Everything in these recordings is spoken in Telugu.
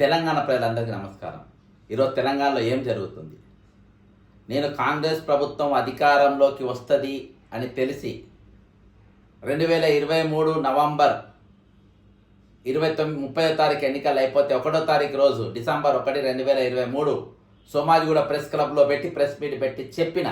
తెలంగాణ ప్రజలందరికీ నమస్కారం. ఈరోజు తెలంగాణలో ఏం జరుగుతుంది? నేను కాంగ్రెస్ ప్రభుత్వం అధికారంలోకి వస్తుంది అని తెలిసి రెండు వేల ఇరవై మూడు నవంబర్ ఇరవై తొమ్మిది ముప్పై తారీఖు ఎన్నికలు అయిపోతే ఒకటో తారీఖు రోజు డిసెంబర్ ఒకటి రెండు వేల ఇరవై మూడు సోమాజిగూడ ప్రెస్ క్లబ్లో పెట్టి ప్రెస్ మీట్ పెట్టి చెప్పిన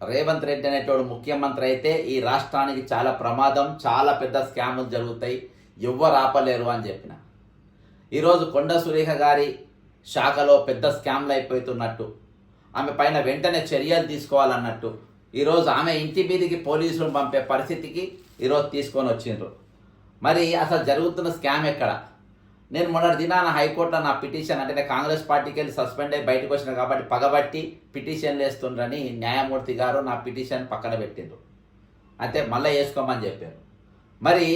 రేవంత్ రెడ్డి అనేటోడు ముఖ్యమంత్రి అయితే ఈ రాష్ట్రానికి చాలా ప్రమాదం చాలా పెద్ద స్కాములు జరుగుతాయి ఎవ్వరు ఆపలేరు అని చెప్పిన. ఈరోజు కొండ సురేఖ గారి శాఖలో పెద్ద స్కామ్లు అయిపోతున్నట్టు ఆమె పైన వెంటనే చర్యలు తీసుకోవాలన్నట్టు ఈరోజు ఆమె ఇంటి మీదకి పోలీసులు పంపే పరిస్థితికి ఈరోజు తీసుకొని వచ్చిండ్రు. మరి అసలు జరుగుతున్న స్కామ్ ఎక్కడ? నేను మొన్నటి దినాన హైకోర్టులో నా పిటిషన్ అంటే నేను కాంగ్రెస్ పార్టీకి వెళ్ళి సస్పెండ్ అయ్యి బయటకు వచ్చిన కాబట్టి పగబట్టి పిటిషన్ వేస్తుండ్రని న్యాయమూర్తి గారు నా పిటిషన్ పక్కన పెట్టిండ్రు. అంటే మళ్ళీ వేసుకోమని చెప్పారు. మరి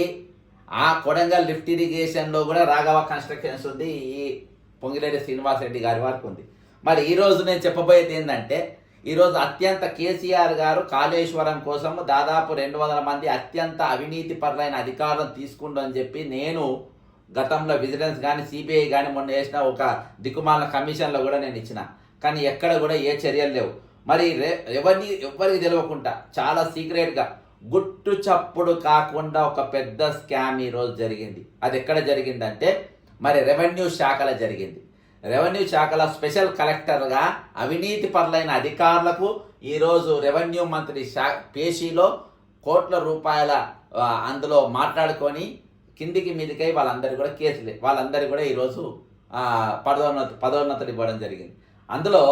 ఆ కొడంగల్ లిఫ్ట్ ఇరిగేషన్లో కూడా రాఘవ కన్స్ట్రక్షన్స్ ఉంది ఈ పొంగిరెడ్డి శ్రీనివాసరెడ్డి గారి వరకు ఉంది. మరి ఈరోజు నేను చెప్పబోయేది ఏంటంటే ఈరోజు అత్యంత కేసీఆర్ గారు కాళేశ్వరం కోసం దాదాపు రెండు వందల మంది అత్యంత అవినీతి పరులైన అధికారులను అని చెప్పి నేను గతంలో విజిలెన్స్ కానీ సిబిఐ కానీ మొన్న వేసిన ఒక దిక్కుమాల కమిషన్లో కూడా నేను ఇచ్చిన. కానీ ఎక్కడ కూడా ఏ చర్యలు లేవు. మరి రే ఎవరిని ఎవరికి తెలియకుండా చాలా సీక్రెట్గా గుట్టు చప్పుడు కాకుండా ఒక పెద్ద స్కామ్ ఈరోజు జరిగింది. అది ఎక్కడ జరిగిందంటే మరి రెవెన్యూ శాఖలో జరిగింది. రెవెన్యూ శాఖల స్పెషల్ కలెక్టర్గా అవినీతి పరులైన అధికారులకు ఈరోజు రెవెన్యూ మంత్రి శా పేషీలో కోట్ల రూపాయల అందులో మాట్లాడుకొని కిందికి మీదికై వాళ్ళందరూ కూడా కేసులే వాళ్ళందరూ కూడా ఈరోజు ఆ, పదోన్నతి పదోన్నతులు ఇవ్వడం జరిగింది. అందులో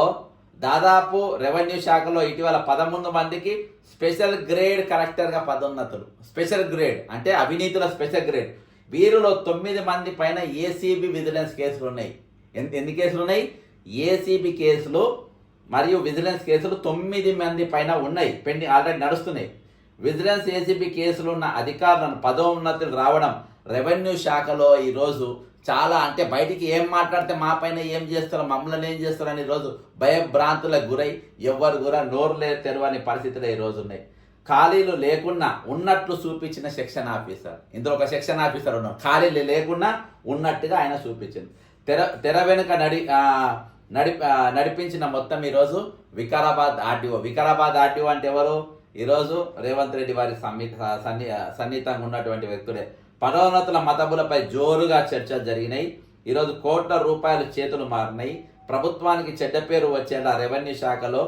దాదాపు రెవెన్యూ శాఖలో ఇటీవల పదమూడు మందికి స్పెషల్ గ్రేడ్ కలెక్టర్గా పదోన్నతులు. స్పెషల్ గ్రేడ్ అంటే అవినీతుల స్పెషల్ గ్రేడ్. వీరిలో తొమ్మిది మంది పైన ఏసీబీ విజిలెన్స్ కేసులు ఉన్నాయి. ఎన్- ఎన్ని కేసులు ఉన్నాయి? ఏసీబీ కేసులు మరియు విజిలెన్స్ కేసులు తొమ్మిది మంది పైన ఉన్నాయి. పెండింగ్ ఆల్రెడీ నడుస్తున్నాయి. విజిలెన్స్ ఏసీబీ కేసులు ఉన్న అధికారులను పదోన్నతులు రావడం రెవెన్యూ శాఖలో ఈరోజు చాలా అంటే బయటికి ఏం మాట్లాడితే మా పైన ఏం చేస్తారో మమ్మల్ని ఏం చేస్తారో అని ఈరోజు భయభ్రాంతులకు గురై ఎవ్వరు కూడా నోరు లే తెరవని పరిస్థితులు ఈరోజు ఉన్నాయి. ఖాళీలు లేకున్నా ఉన్నట్లు చూపించిన సెక్షన్ ఆఫీసర్. ఇందులో ఒక సెక్షన్ ఆఫీసర్ ఉన్నాడు. ఖాళీలు లేకున్నా ఉన్నట్టుగా ఆయన చూపించింది. తెర తెర వెనుక నడి నడిపి నడి నడిపించిన మొత్తం ఈరోజు వికారాబాద్ ఆర్టీఓ. వికారాబాద్ ఆర్టీఓ అంటే ఎవరు? ఈరోజు రేవంత్ రెడ్డి వారి సన్ని సన్ని సన్నిహితంగా ఉన్నటువంటి వ్యక్తుడే పదోన్నతుల మతబులపై జోరుగా చర్చలు జరిగినాయి ఈరోజు కోట్ల రూపాయలు చేతులు మారినాయి ప్రభుత్వానికి చెడ్డ పేరు వచ్చేలా రెవెన్యూ శాఖలో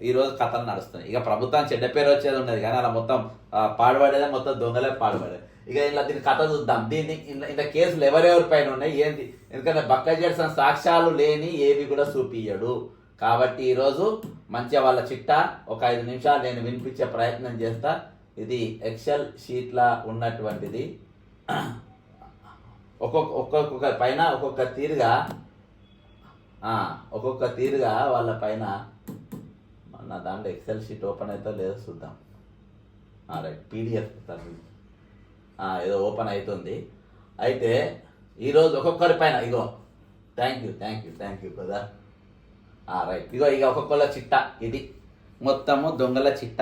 ఈరోజు కథలు నడుస్తున్నాయి. ఇక ప్రభుత్వానికి చెడ్డ పేరు వచ్చేది ఉన్నది కానీ అలా మొత్తం ఆ, పాడుపడేదే మొత్తం దొంగలే పాడుపడేది ఇక ఇలా దీని కథ చూద్దాం. దీన్ని ఇలా కేసులు ఎవరెవరి పైన ఉన్నాయి? ఏంటి ఎందుకంటే బక్క చేసిన సాక్ష్యాలు లేని ఏవి కూడా చూపించడు కాబట్టి ఈరోజు మంచిగా వాళ్ళ చిట్టా ఒక ఐదు నిమిషాలు నేను వినిపించే ప్రయత్నం చేస్తా. ఇది ఎక్సెల్ షీట్లా ఉన్నటువంటిది. ఒక్కొక్క ఒక్కొక్క పైన ఒక్కొక్క తీరుగా ఒక్కొక్క తీరుగా వాళ్ళ పైన నా దాంట్లో ఎక్సెల్ షీట్ ఓపెన్ అయితే లేదో చూద్దాం. రైట్ పీడిఎఫ్ ఏదో ఓపెన్ అవుతుంది. అయితే ఈరోజు ఒక్కొక్కరి పైన ఇగో thank you thank you thank you brother right ఇగో ఇక ఒక్కొక్కళ్ళ చిట్ట ఇది. మొత్తము దొంగల చిట్ట.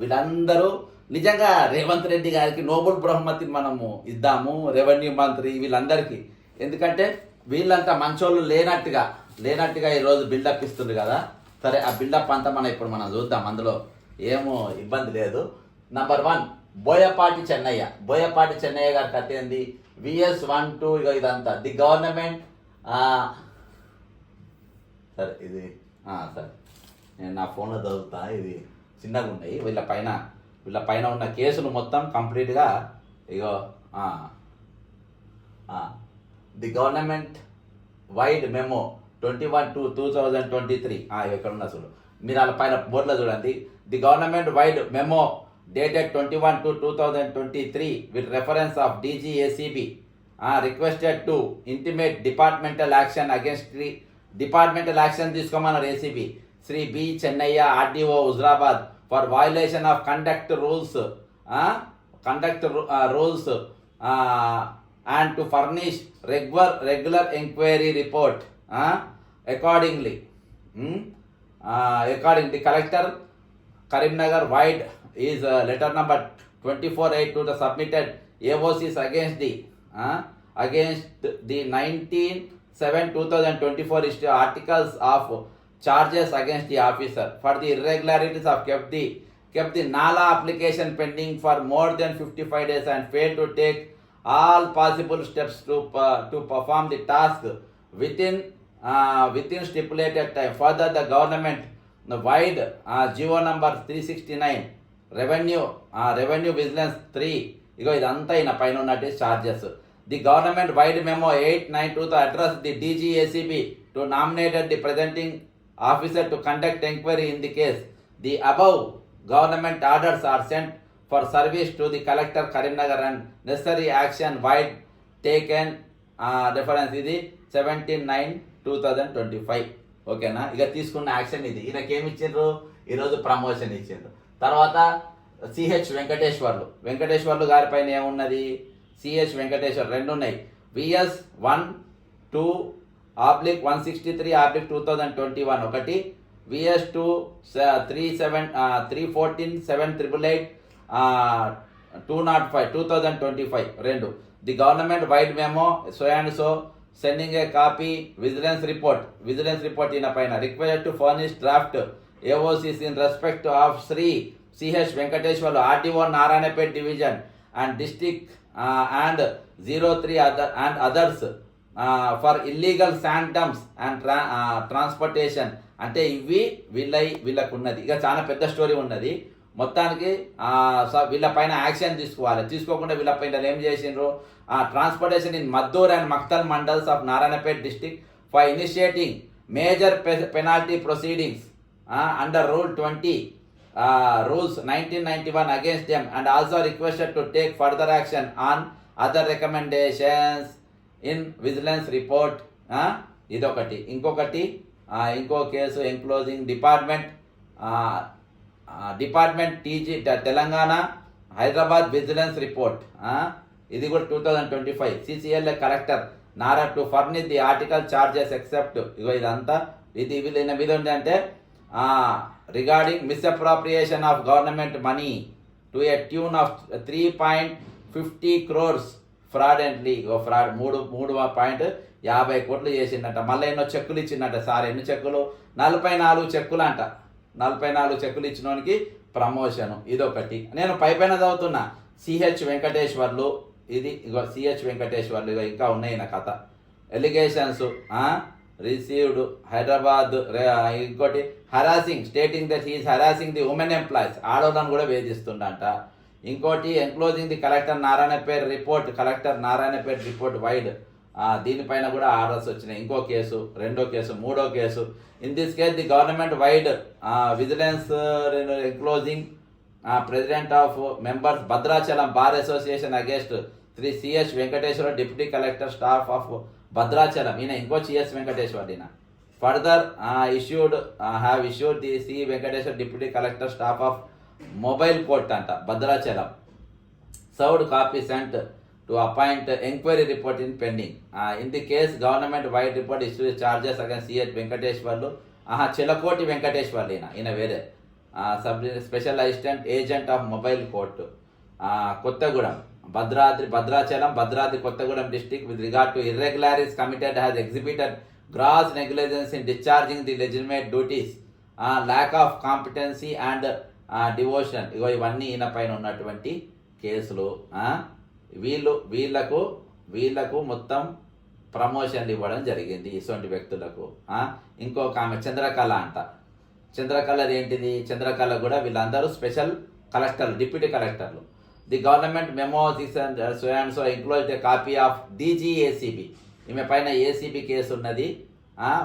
వీళ్ళందరూ నిజంగా రేవంత్ రెడ్డి గారికి నోబెల్ బహుమతి మనము ఇద్దాము రెవెన్యూ మంత్రి వీళ్ళందరికీ. ఎందుకంటే వీళ్ళంతా మంచోళ్ళు లేనట్టుగా లేనట్టుగా ఈరోజు బిల్డప్ ఇస్తుంది కదా. సరే ఆ బిల్డప్ అంతా మనం ఇప్పుడు మనం చూద్దాం. అందులో ఏమో ఇబ్బంది లేదు. Number one Boyapati Chennaiah. Boyapati Chennaiah గారి కథ ఏంది? విఎస్ వన్ టూ ఇక ఇదంతా. ది గవర్నమెంట్ సరే ఇది సరే. నేను నా ఫోన్లో చదువుతా ఇది చిన్నగా ఉన్నాయి వీళ్ళ పైన వీళ్ళ పైన ఉన్న కేసులు మొత్తం కంప్లీట్గా ఇగో the government vide memo twenty one two two thousand twenty three. ఇక్కడ ఉన్న చూడు మీరు వాళ్ళ పైన బోర్డులో చూడండి. The government vide memo dated twenty one two two thousand twenty three with reference of DGACB requested to intimate departmental action against departmental action తీసుకోమన్నారు ACB Shri B. Chennaiah RDO Huzurabad. for violation of conduct rules, uh, conduct uh, rules, uh, and to furnish regular, regular inquiry report uh, accordingly. Hmm? Uh, according the collector Karimnagar wide is uh, letter number 248 to the submitted AOCs against the uh, against the 19 7 2024 articles of charges against the officer for the irregularities of kept the kept the nala application pending for more than 55 days and failed to take all possible steps to uh, to perform the task within uh, within stipulated time further the government the wide uh, geo number 369 revenue revenue vigilance three ఇగో ఇదంతా ఈయన పైన ఉన్నట్టు charges the government vide memo eight nine two తో address the DGACB to nominated the presenting officer to conduct enquiry in the case the above government orders are sent for service to the collector Karimnagar and necessary action vide taken reference ఇది seventeen nine two thousand twenty five. ఓకేనా? ఇక తీసుకున్న యాక్షన్ ఇది. ఈయనకేమి ఏమి ఇచ్చిండ్రు? ఈరోజు ప్రమోషన్ ఇచ్చిండ్రు. తర్వాత సిహెచ్ వెంకటేశ్వర్లు. వెంకటేశ్వర్లు గారి పైన ఏమున్నది? సిహెచ్ వెంకటేశ్వర్ రెండు ఉన్నాయి VS one two oblique one sixty three oblique two thousand twenty one. ఒకటి VS two three seven three fourteen seven triple eight two naught five two thousand twenty five. రెండు the government vide memo so and so sending a copy vigilance report. Vigilance report ఈయన పైన. Required to furnish draft AOCs in respect of Shri CH Venkateshwarlu RTO Narayanpet division and district and zero three other and others. For illegal santams and tra transportation అంటే ఇవి వీళ్ళై వీళ్ళకు ఉన్నది ఇక చాలా పెద్ద స్టోరీ ఉన్నది. మొత్తానికి ఆ, వీళ్ళ పైన యాక్షన్ తీసుకోవాలి. తీసుకోకుండా వీళ్ళ పైన ఏం చేసిండ్రు? Transportation in Maddur and Maktal mandals of Narayanpet district for initiating major penalty proceedings under rule twenty rules nineteen ninety one against them and also requested to take further action on other recommendations in vigilance report ఇదొకటి. ఇంకొకటి ఇంకో case enclosing department department TG Telangana Hyderabad vigilance report ఇది కూడా two thousand twenty five CCLA collector Nara to furnish the article charges except ఇగో ఇదంతా ఇది వీళ్ళ మీద ఏంటంటే regarding misappropriation of government money to a tune of three point fifty crores fraudulently fraud మూడు మూడు పాయింట్ యాభై కోట్లు చేసిండట మళ్ళీ ఎన్నో చెక్కులు ఇచ్చిండట సార్ ఎన్ని చెక్కులు? నలభై నాలుగు చెక్కులు అంట నలభై నాలుగు చెక్కులు ఇచ్చినోనికి ప్రమోషన్. ఇదొకటి. నేను పై పైన చదువుతున్నా. సిహెచ్ వెంకటేశ్వర్లు ఇది ఇగో సిహెచ్ వెంకటేశ్వర్లు ఇగో ఇంకా ఉన్నాయి నా కథ. ఎలిగేషన్స్ రిసీవ్డ్ హైదరాబాద్ రే- ఇంకోటి harassing stating that he's harassing the women employees. ఆడవాళ్ళని కూడా వేధిస్తుండంట. ఇంకోటి enclosing the collector Narayanpet report collector Narayanpet report vide దీనిపైన కూడా ఆర్డర్స్ వచ్చినాయి. ఇంకో కేసు రెండో కేసు మూడో case. In this case the government vide vigilance enclosing president of members Bhadrachalam bar association against Shri CS Venkateshwara deputy collector staff of Bhadrachalam. ఈయన ఇంకో సిఎస్ వెంకటేశ్వర ఈయన further issued have issued the C Venkateshwara deputy collector staff of mobile court అంట Bhadrachalam. Served copy sent to appoint enquiry report in pending in the case government vide report issue charges again CH Venkateswarlu ఆహా చిలకోటి వెంకటేశ్వర్లు ఈయన ఈయన వేరే. Sub special assistant agent of mobile court Kothagudem Bhadradri Bhadrachalam Bhadradri Kothagudem district with regard to irregularities committed has exhibited gross negligence in discharging the legitimate duties lack of competency and devotion. ఇగో ఇవన్నీ ఈయన పైన ఉన్నటువంటి కేసులు వీళ్ళు వీళ్ళకు వీళ్ళకు మొత్తం ప్రమోషన్లు ఇవ్వడం జరిగింది ఇటువంటి వ్యక్తులకు ఇంకొక ఆమె చంద్రకళ అంట. చంద్రకళ ఏంటిది? చంద్రకళ కూడా వీళ్ళందరూ స్పెషల్ కలెక్టర్లు డిప్యూటీ కలెక్టర్లు. The government memo so and so enclose the copy of DG ACB ఈమె పైన ఏసీబీ కేసు ఉన్నది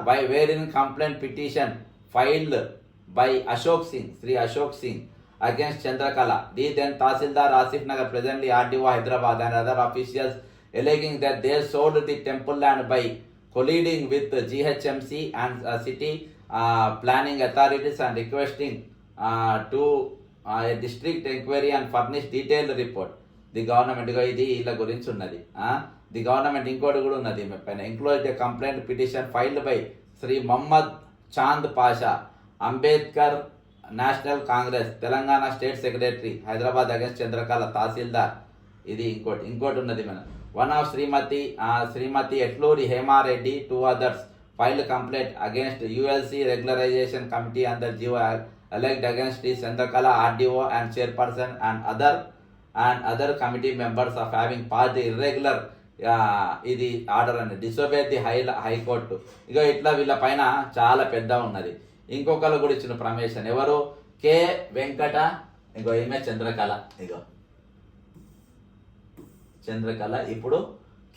vide wherein complaint petition filed by Ashok Singh Shri Ashok Singh against Chandrakala the then Tahsildar Asif Nagar presently RDO Hyderabad and other officials alleging that they sold the temple land by colliding with the and city planning authorities and requesting authorities district enquiry and furnish uh, report the government ఇది వీళ్ళ గురించి ఉన్నది ది గవర్నమెంట్ ఇంకోటి కూడా ఉన్నది. పైన enclose the complaint petition filed by Shri Mohammed Chand Pasha Ambedkar National Congress Telangana state secretary Hyderabad August Chandrakala tahsildar. ఇది ఇంకోటి ఇంకోటి ఉన్నది మన one of Shrimati Shrimati Etluri Hemareddy two others file complaint against ULC regularization committee under GO elect against T Chandrakala RDO and chairperson and other and other committee members of having pass the irregular ఇది ఆర్డర్ అండి disobey the high high court. ఇక ఇట్లా వీళ్ళ పైన చాలా పెద్ద ఉన్నది. ఇంకొకరు కూడా ఇచ్చిన ప్రమేషన్ ఎవరు? కె. వెంకట ఇంకో ఈమె చంద్రకళ. ఇగో. చంద్రకళ ఇప్పుడు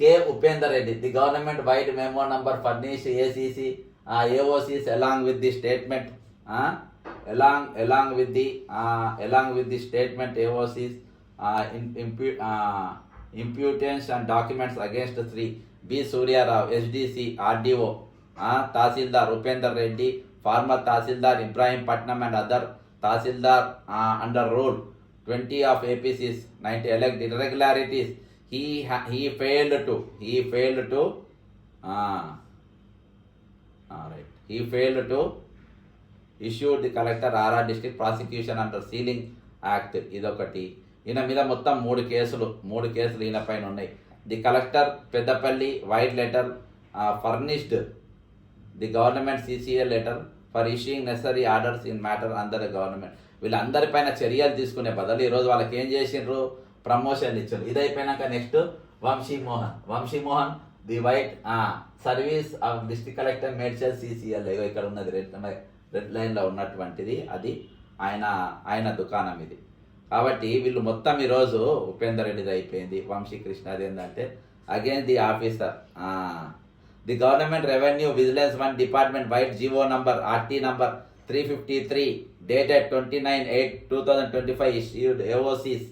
K. Upender Reddy. The government vide memo number furnish ACC AOCs along with the statement along along with the along with the statement AOCs imputations and documents against Shri B Suryarao SDC RDO Tahsildar Upender Reddy former Tahsildar Ibrahimpatnam and other Tahsildar under rule twenty of APCS ninety elect irregularities. He ha- he failed to he failed to ah all right. He failed to issue the collector RR district prosecution under ఇదొకటి. ఈయన మీద మొత్తం మూడు కేసులు మూడు కేసులు ఈయన పైన ఉన్నాయి. The collector Peddapalli vide letter furnished the government CCL letter for issuing necessary orders in matter under government వీళ్ళందరిపైన చర్యలు తీసుకునే బదులు ఈరోజు వాళ్ళకి ఏం చేసిండ్రు? ప్రమోషన్ ఇచ్చారు ఇది అయిపోయినాక next Vamshi Mohan. Vamshi Mohan the vide service of district collector Medchal CCL ఇక్కడ ఉన్నది రెడ్ రెడ్ లైన్లో ఉన్నటువంటిది. అది ఆయన ఆయన దుకాణం ఇది. కాబట్టి వీళ్ళు మొత్తం ఈరోజు ఉపేందర్ రెడ్డిది అయిపోయింది. వంశీ కృష్ణ అది ఏంటంటే again the officer the government revenue vigilance one department vide GO number RT number three fifty three dated twenty nine eight two thousand twenty five issued AOCs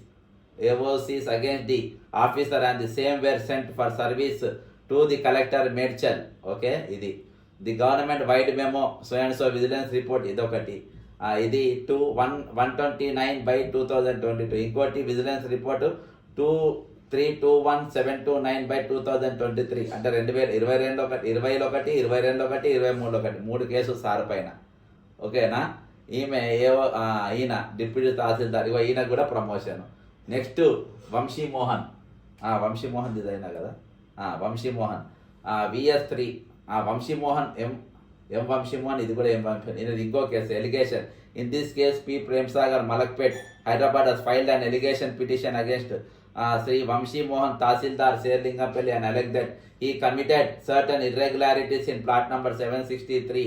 AOCs against the officer and the same were sent for service to the collector Medchal okay ఇది. The government vide memo so and so vigilance report ఇదొకటి. ఇది two one one twenty nine by two thousand twenty two ఇంకోటి vigilance report two three two one seven two nine by two thousand twenty three అంటే రెండు వేల ఇరవై రెండు ఒకటి ఇరవైలో ఒకటి ఇరవై రెండు ఒకటి ఇరవై మూడు ఒకటి మూడు కేసులు సార్ పైన ఓకేనా? ఈమె ఏవో ఈయన డిప్యూటీ తహసీల్దార్. ఇగో ఈయన కూడా ప్రమోషన్. నెక్స్ట్ వంశీ మోహన్ ఇదైనా కదా? Vamshimohan. VS three. Vamshimohan M M Vamshimohan ఇది కూడా ఎం వంశీ ఇది ఇంకో case allegation. In this case P Premsagar Malakpet Hyderabad filed and allegation petition against Shri Vamshi Mohan Tahsildar Serilingampally and elected ఈ committed certain irregularities in plot number seven sixty three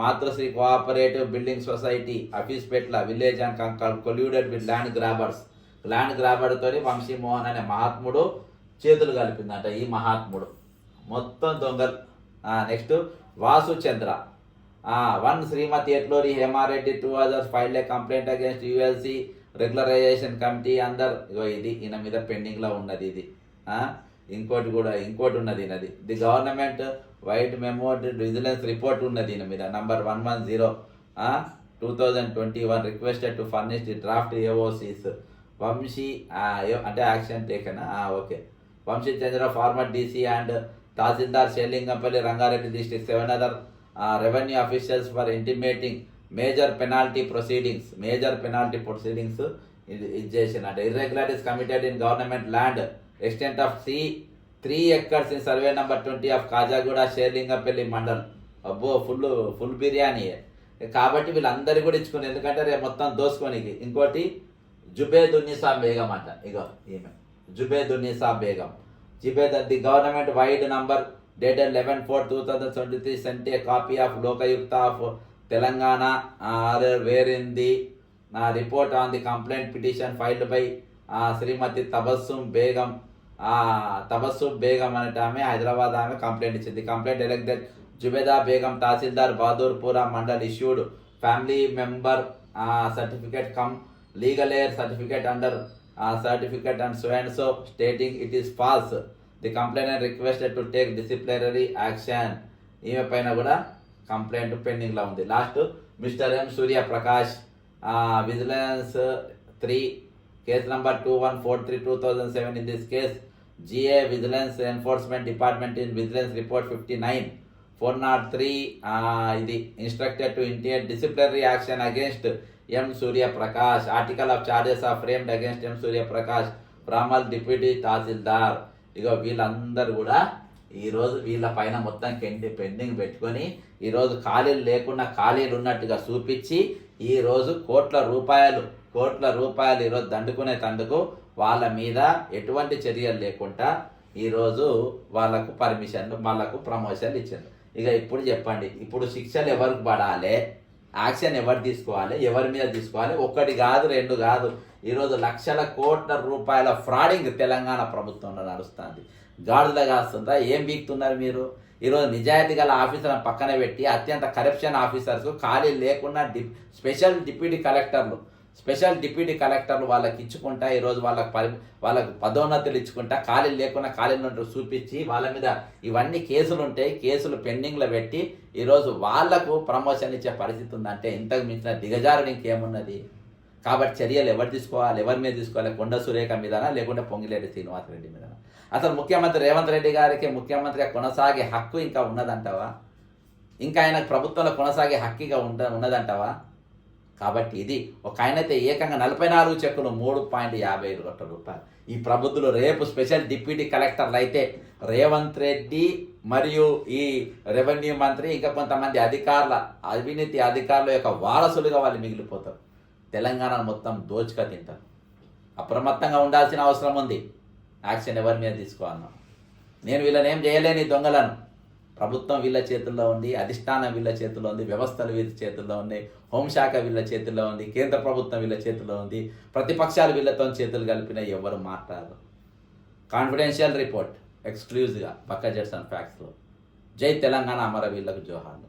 Matrusri cooperative building society office Petla village and Kankal colluded with land grabbers land గ్రాబర్తో Vamshi Mohan అనే మహాత్ముడు చేతులు కలిపిందంట ఈ మహాత్ముడు. మొత్తం దొంగలు. Next Vasu Chandra one Shrimati Etluri Hemareddy two others file a complaint against ULC regularisation committee under ఇగో ఇది ఈయన మీద పెండింగ్లో ఉన్నది ఇది. ఇంకోటి కూడా ఇంకోటి ఉన్నది ఈయనది. The government vide memo vigilance report ఉన్నది ఈయన మీద number one one zero. Two thousand twenty one requested to furnish the draft AOCs Vamshi అంటే action taken? Okay. Vamshi Chandra former DC and Tahsildar Serilingampally Rangareddy district seven other revenue officials for intimating major penalty proceedings major penalty proceedings ఇది ఇది చేసినట్టు irregularities committed in government land extent of C three acres in survey number twenty of Kajaguda Serilingampally mandal అబ్బో ఫుల్ ఫుల్ బిర్యానీ కాబట్టి వీళ్ళందరూ కూడా ఇచ్చుకుని ఎందుకంటే రేపు మొత్తం దోసుకోనికి. ఇంకోటి జుబేదున్నీసా బేగం అంట. ఇగో ఈమె. Zubedunnisa Begum. Zubed the government vide number dated eleven four two thousand twenty three sent a copy of Lokayukta of Telangana wherein the report on the complaint petition filed by Shrimati Tabassum Begum Tabassum Begum అనేట ఆమె హైదరాబాద్ ఆమె కంప్లైంట్ ఇచ్చింది. Complaint elected Zubeda Begum Tahsildar Bahadurpura mandal issued family member certificate cum legal heir certificate under certificate and so and so stating it is false the complaint requested to take disciplinary action. ఈమె పైన కూడా కంప్లైంట్ పెండింగ్లో ఉంది. Last mister M Surya Prakash vigilance three case number two one four three two thousand seven in this case GA vigilance enforcement department in vigilance report fifty nine. Four not three ఇది instructed to initiate disciplinary action against M Surya Prakash article of charges of framed against M Surya Prakash Ramal deputy Tahsildar. ఇగో వీళ్ళందరూ కూడా ఈరోజు వీళ్ళ పైన మొత్తం కెండి పెండింగ్ పెట్టుకొని ఈరోజు ఖాళీలు లేకుండా ఖాళీలు ఉన్నట్టుగా చూపించి ఈరోజు కోట్ల రూపాయలు కోట్ల రూపాయలు ఈరోజు దండుకునే తందుకు వాళ్ళ మీద ఎటువంటి చర్యలు లేకుండా ఈరోజు వాళ్ళకు పర్మిషన్లు వాళ్ళకు ప్రమోషన్లు ఇచ్చారు. ఇక ఇప్పుడు చెప్పండి ఇప్పుడు శిక్షలు ఎవరికి పడాలి? యాక్షన్ ఎవరు తీసుకోవాలి? ఎవరి మీద తీసుకోవాలి? ఒకటి కాదు రెండు కాదు. ఈరోజు లక్షల కోట్ల రూపాయల ఫ్రాడింగ్ తెలంగాణ ప్రభుత్వంలో నడుస్తుంది. గాడుదల కాస్తుందా ఏం బీక్తున్నారు మీరు? ఈరోజు నిజాయితీ గల ఆఫీసర్లను పక్కన పెట్టి అత్యంత కరప్షన్ ఆఫీసర్స్ ఖాళీ లేకుండా డి స్పెషల్ డిప్యూటీ కలెక్టర్లు స్పెషల్ డిప్యూటీ కలెక్టర్లు వాళ్ళకి ఇచ్చుకుంటా ఈరోజు వాళ్ళకి పరి వాళ్ళకు పదోన్నతులు ఇచ్చుకుంటా ఖాళీ లేకుండా ఖాళీ చూపించి వాళ్ళ మీద ఇవన్నీ కేసులు ఉంటాయి కేసులు పెండింగ్లో పెట్టి ఈరోజు వాళ్ళకు ప్రమోషన్ ఇచ్చే పరిస్థితి ఉందంటే ఇంతకు మించిన దిగజారుడు ఇంకేమున్నది? కాబట్టి చర్యలు ఎవరు తీసుకోవాలి ఎవరి మీద తీసుకోవాలి? కొండ సురేఖ మీదనా? లేకుంటే పొంగిలేటి శ్రీనివాసరెడ్డి మీదనా? అసలు ముఖ్యమంత్రి రేవంత్ రెడ్డి గారికి ముఖ్యమంత్రిగా కొనసాగే హక్కు ఇంకా ఉన్నదంటావా? ఇంకా ఆయన ప్రభుత్వంలో కొనసాగే హక్కిగా ఉండ ఉన్నదంటావా? కాబట్టి ఇది ఒక ఆయనైతే ఏకంగా నలభై నాలుగు చెక్కులు మూడు పాయింట్ యాభై ఐదు కోట్ల రూపాయలు. ఈ ప్రభుత్వంలో రేపు స్పెషల్ డిప్యూటీ కలెక్టర్లు అయితే రేవంత్ రెడ్డి మరియు ఈ రెవెన్యూ మంత్రి ఇంకా కొంతమంది అధికారుల అవినీతి అధికారుల యొక్క వారసులుగా వాళ్ళు మిగిలిపోతారు. తెలంగాణ మొత్తం దోచుక తింటారు. అప్రమత్తంగా ఉండాల్సిన అవసరం ఉంది. యాక్షన్ ఎవరి మీద తీసుకోవాలన్నా. నేను వీళ్ళని ఏం చేయలేని దొంగలను. ప్రభుత్వం వీళ్ళ చేతుల్లో ఉంది అధిష్టానం వీళ్ళ చేతుల్లో ఉంది వ్యవస్థలు వీళ్ళ చేతుల్లో ఉంది హోంశాఖ వీళ్ళ చేతుల్లో ఉంది కేంద్ర ప్రభుత్వం వీళ్ళ చేతుల్లో ఉంది ప్రతిపక్షాలు వీళ్ళతో చేతులు కలిపిన ఎవరు మాట్లాడరు. కాన్ఫిడెన్షియల్ రిపోర్ట్ ఎక్స్క్లూజివ్గా పక్క జడ్సన్ ఫ్యాక్స్లో జై తెలంగాణ అమరవీళ్ళకు జోహార్లు.